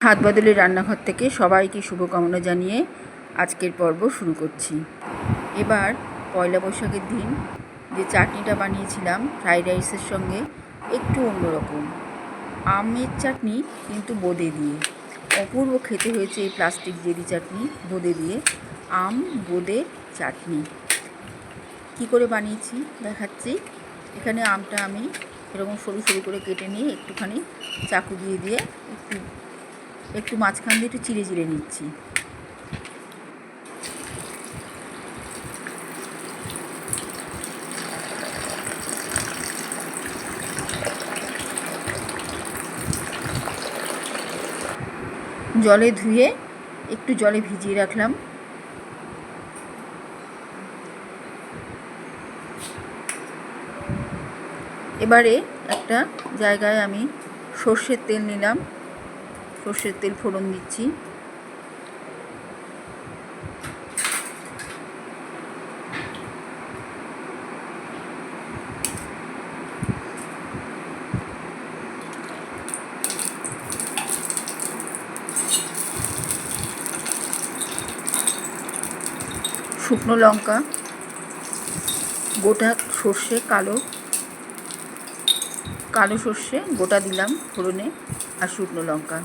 হাত বদলের রান্নাঘর থেকে সবাইকে শুভকামনা জানিয়ে আজকের পর্ব শুরু করছি। এবার পয়লা বৈশাখের দিন যে চাটনিটা বানিয়েছিলাম, ফ্রাইড রাইসের সঙ্গে একটু অন্যরকম। আমের চাটনি কিন্তু বোঁদে দিয়ে। অপূর্ব খেতে হয়েছে এই প্লাস্টিক জেলি চাটনি বোঁদে দিয়ে। আম বোঁদের চাটনি। কি করে বানিয়েছি দেখাচ্ছি। এখানে আমটা আমি এরকম সরু সরু করে কেটে নিয়ে একটুখানি চাকু দিয়ে দিয়ে একটু একটু মাঝখান দিয়ে একটু চিড়ে চিড়ে নিচ্ছি। জলে ধুয়ে একটু জলে ভিজিয়ে রাখলাম। এবারে একটা জায়গায় আমি সর্ষের তেল নিলাম। সর্ষের তেল ফোড়ন দিচ্ছি। শুকনো লঙ্কা, গোটা সর্ষে, কালো কালো সর্ষে গোটা দিলাম ফোড়নে আর শুকনো লঙ্কা।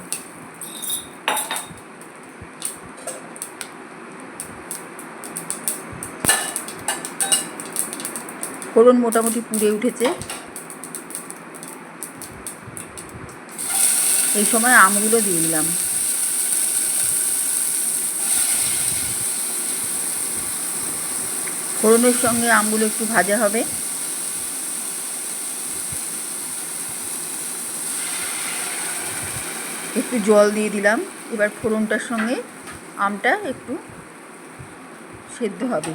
ফোড়ন মোটামুটি পুড়ে উঠেছে। এই সময় আমগুলো দিয়ে দিলাম। ফোড়নের সঙ্গে আমগুলো একটু ভাজা হবে। একটু জল দিয়ে দিলাম। এবার ফোড়নটার সঙ্গে আমটা একটু সেদ্ধ হবে।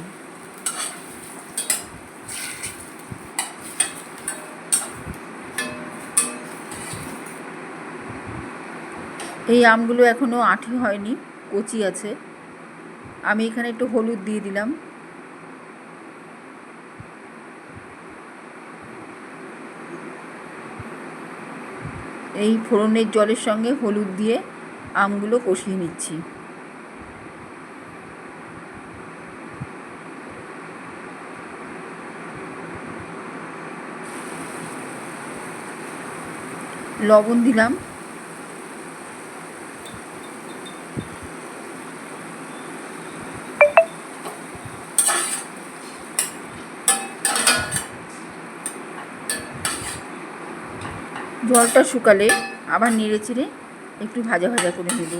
এই আমগুলো এখনও আঠি হয়নি, কচি আছে। আমি এখানে একটু হলুদ দিয়ে দিলাম। এই ফোড়নের জলের সঙ্গে হলুদ দিয়ে আমগুলো কষিয়ে নিচ্ছি। লবণ দিলাম। জলটা শুকালে আবার নেড়ে চিড়ে একটু ভাজা ভাজা করে নেব।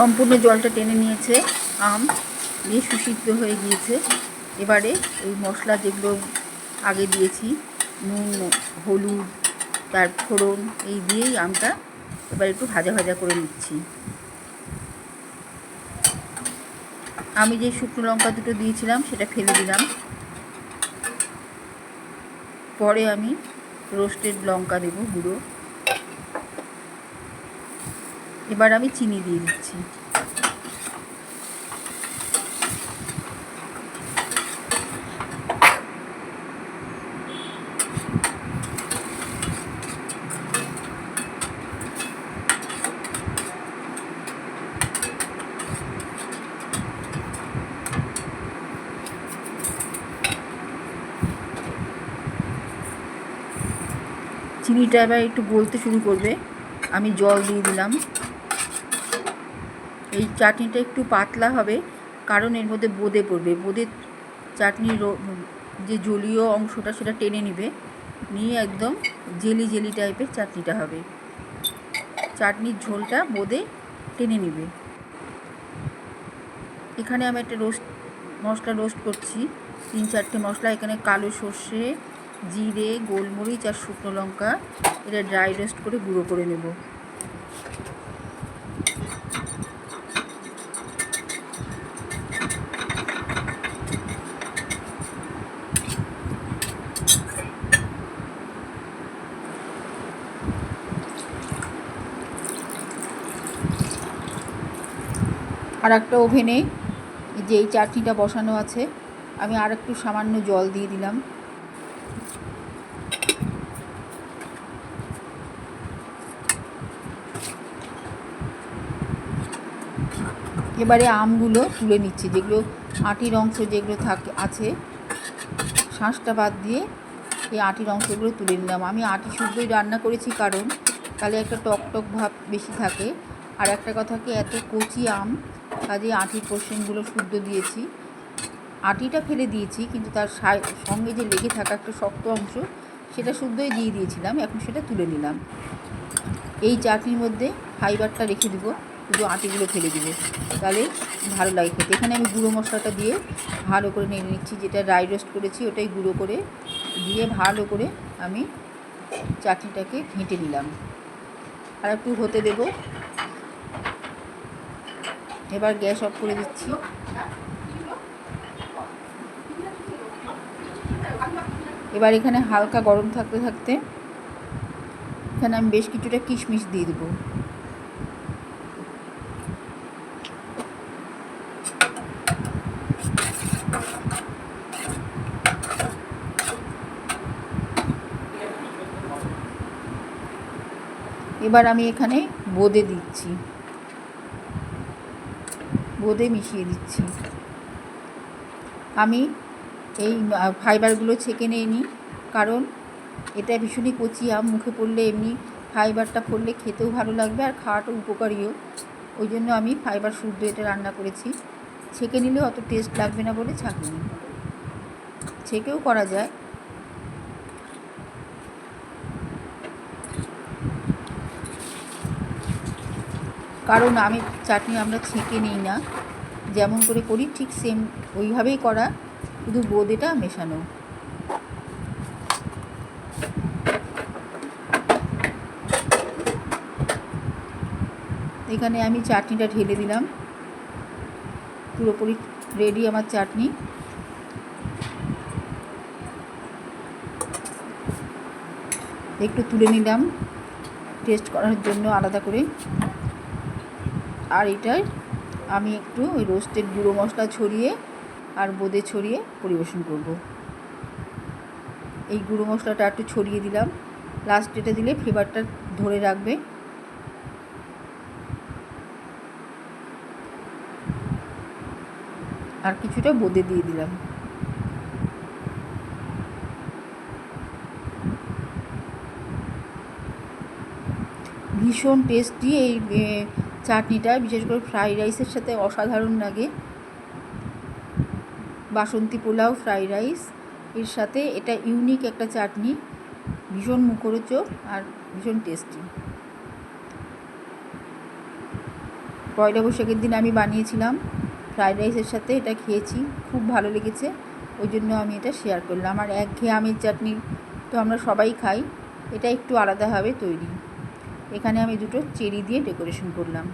সম্পূর্ণ জলটা টেনে নিয়েছে, আম দিয়ে সুসিদ্ধ হয়ে গিয়েছে। এবারে ওই মশলা যেগুলো আগে দিয়েছি, নুন, হলুদ, তার ফোড়ন, এই দিয়েই আমটা এবার একটু ভাজা ভাজা করে নিচ্ছি। আমি যে শুকনো লঙ্কা দুটো দিয়েছিলাম, সেটা ফেলে দিলাম। পরে আমি রোস্টেড লঙ্কা দেবো, গুঁড়ো। এবার আমি চিনি দিয়ে দিচ্ছি। চিনিটা এবার একটু গলতে শুরু করবে। আমি জল দিয়ে দিলাম। এই চাটনিটা একটু পাতলা হবে, কারণ এর মধ্যে বোঁদে পড়বে। বোঁদে চাটনির যে জলীয় অংশটা সেটা টেনে নিবে, নিয়ে একদম জেলি জেলি টাইপের চাটনিটা হবে। চাটনির ঝোলটা বোঁদে টেনে নিবে। এখানে আমি একটা রোস্ট, মশলা রোস্ট করছি। তিন চারটে মশলা, এখানে কালো সর্ষে, জিরে, গোলমরিচ আর শুকনো লঙ্কা, এটা ড্রাই রোস্ট করে গুঁড়ো করে নেব। আর একটা ওভেনে যে এই চাটনিটা বসানো আছে, আমি আর একটু সামান্য জল দিয়ে দিলাম। এবারে আমগুলো তুলে নিচ্ছি, যেগুলো আটির অংশ যেগুলো থাকে, আছে, শাঁসটা বাদ দিয়ে এই আটির অংশগুলো তুলে নিলাম। আমি আটি শুদ্ধই রান্না করেছি কারণ তাহলে একটা টক টক ভাব বেশি থাকে। আর একটা কথা কি, এত কচি আম কাজে আটির পোর্শনগুলো শুদ্ধ দিয়েছি। আটিটা ফেলে দিয়েছি, কিন্তু তার সঙ্গে যে লেগে থাকা একটা শক্ত অংশ, সেটা শুদ্ধই দিয়ে দিয়েছিলাম, এখন সেটা তুলে নিলাম। এই চাটনির মধ্যে ফাইবারটা রেখে দিব শুধু আটিগুলো ফেলে দিব। তাহলে ভালো লাগে খেতে। এখানে আমি গুঁড়ো মশলাটা দিয়ে ভালো করে নিয়ে নিচ্ছি, যেটা ড্রাই রোস্ট করেছি, ওটাই গুঁড়ো করে দিয়ে ভালো করে আমি চাটনিটাকে ঘেঁটে নিলাম। আর একটু হতে দেব। এবার গ্যাস অফ করে দিচ্ছি। এবার এখানে হালকা গরম থাকতে থাকতে এখানে আমি বেশ কিছুটা কিশমিশ দিয়ে দেবো। এবার আমি এখানে বোঁদে দিচ্ছি। বোঁদে মিশিয়ে দিচ্ছি। আমি এই ফাইবারগুলো ছেঁকে নিয়ে নিই কারণ এটা ভীষণই কচি আম, মুখে পড়লে এমনি ফাইবারটা পড়লে খেতেও ভালো লাগবে আর খাওয়াটা উপকারীও। ওই জন্য আমি ফাইবার শুদ্ধ এটা রান্না করেছি। ছেঁকে নিলে অত টেস্ট লাগবে না বলে ছাঁকিনি ছেঁকেও করা যায় কারণ আমি চাটনি আমরা ছেঁকে নিই না। যেমন করে করি, ঠিক সেম ওইভাবেই করা। শুধু বোঁদেটা মেশানো। এখানে আমি চাটনিটা ঢেলে দিলাম। পুরোপুরি রেডি আমার চাটনি। একটু তুলে নিলাম। টেস্ট করার জন্য আলাদা করে। আর এটায় আমি একটু ওই রোস্টেড গুঁড়ো মশলা ছড়িয়ে আর বোঁদে ছড়িয়ে পরিবেশন করব। এই গুঁড়ো মশলাটা একটু ছড়িয়ে দিলাম। লাস্ট এটা দিলে ফ্লেভারটা ধরে রাখবে। আর কিছুটা বোঁদে দিয়ে দিলাম। ভীষণ টেস্টি এই চাটনিটা, বিশেষ করে ফ্রাইড রাইসের সাথে অসাধারণ লাগে। বাসন্তী পোলাও, ফ্রাইড রাইস, এর সাথে এটা ইউনিক একটা চাটনি। ভীষণ মুখরোচক আর ভীষণ টেস্টি। পয়লা বৈশাখের দিন আমি বানিয়েছিলাম ফ্রাইড রাইসের সাথে, এটা খেয়েছি, খুব ভালো লেগেছে। ওই জন্য আমি এটা শেয়ার করলাম। আর একঘেয়ে আমের চাটনি তো আমরা সবাই খাই, এটা একটু আলাদাভাবে তৈরি। এখানে আমি দুটো চেরি দিয়ে ডেকোরেশন করলাম।